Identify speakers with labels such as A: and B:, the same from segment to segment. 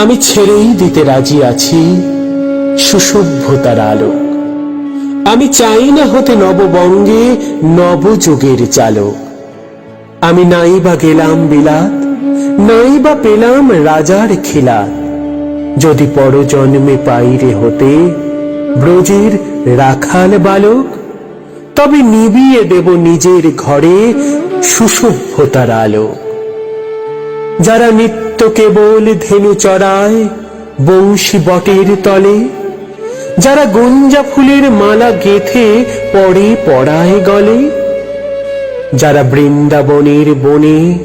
A: আমি ছেড়েই দিতে রাজি আছি, সুসভ্যতার আলো আমি চাই না হতে নববঙ্গে নবযুগের চালক। আমি নাই বা গেলাম বিলাত, নাই বা পেলাম রাজার খিলাত। যদি পরজন্মে পাইরে হতে ব্রজের রাখাল বালক, তবে নিবিয়ে দেব নিজের ঘরে সুসভ্যতার আলো যারা নিত্য কেবল ধেনু চড়ায় বংশী বটের তলে, যারা গঞ্জা ফুলের মালা গেথে পরে পড়ায় গলে, যারা বৃন্দাবনের বনে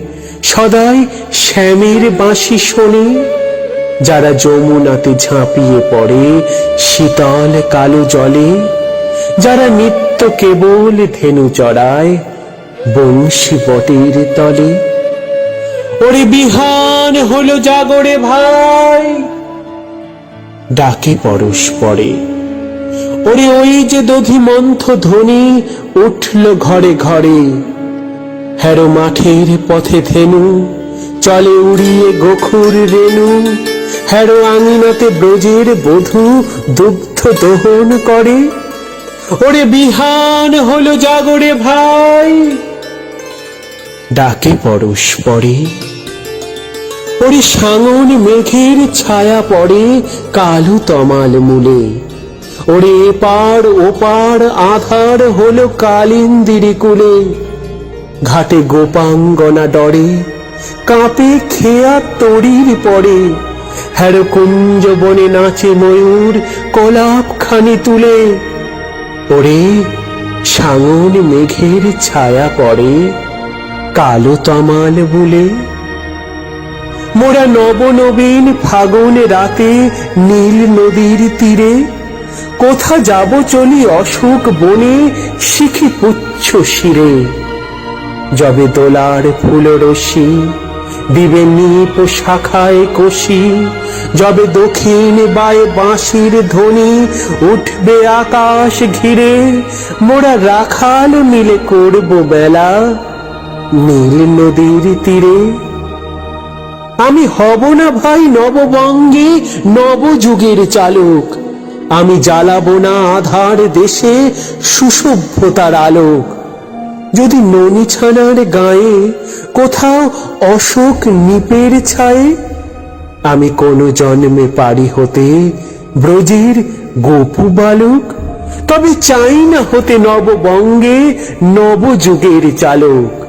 A: সদাই শ্যামের বাঁশি শোনে, যারা যমুনাতে ঝাঁপিয়ে পড়ে শীতল কালো জলে, যারা নিত্য কেবল ধেনু চড়ায় বংশী বটের তলে। ওরে বিহান হলো জাগরে ভাই। ডাকে পরশ পড়ে। ওরে ওই যে দধি মন্থ ধ্বনি উঠল ঘরে ঘরে। হ্যারো মাঠের পথে ধেনু চলে উড়িয়ে গোখুর রেণু। হ্যারো আঙিনাতে ব্রজের বধূ দুগ্ধ দহন করে। ওরে বিহান হলো জাগরে ভাই। ডাকে পরশ পড়ে ওরে সাঙন মেঘের ছায়া পড়ে কালো তমাল মূলে। ওরে এপার ওপার আধার হলো কালিন্দিরি কুলে। ঘাটে গোপাঙ্গনা ডরে, কাঁপে খেয়া তরির পড়ে হ্যার কুঞ্জ বনে নাচে ময়ূর কলাপ খানি তুলে। ওরে সাঙন মেঘের ছায়া পড়ে। কালো তমাল বুলে। মোরা নবনবীন ফাগুন রাতে নীল নদীর তীরে। কোথা যাব চলি অশোক বনে, শিখি পুচ্ছ শিরে। যবে দোলার ফুল রশি দিবে নিপ শাখায় কষি, যবে দক্ষিণ বায়ে বাঁশির ধ্বনি উঠবে আকাশ ঘিরে, মোরা রাখাল মিলে করব বেলা। নীল নদীর তীরে। আমি হব না ভাই নববঙ্গে নবযুগের চালক। আমি জ্বালাবো না আধার দেশে সুসভ্যতার আলোক। যদি ননি ছানার গায়ে কোথাও অশোক নিপের ছায়ে, আমি কোনো জন্মে পারি হতে ব্রজের গোপু বালক। তবে চাই না হতে নববঙ্গে নবযুগের চালক।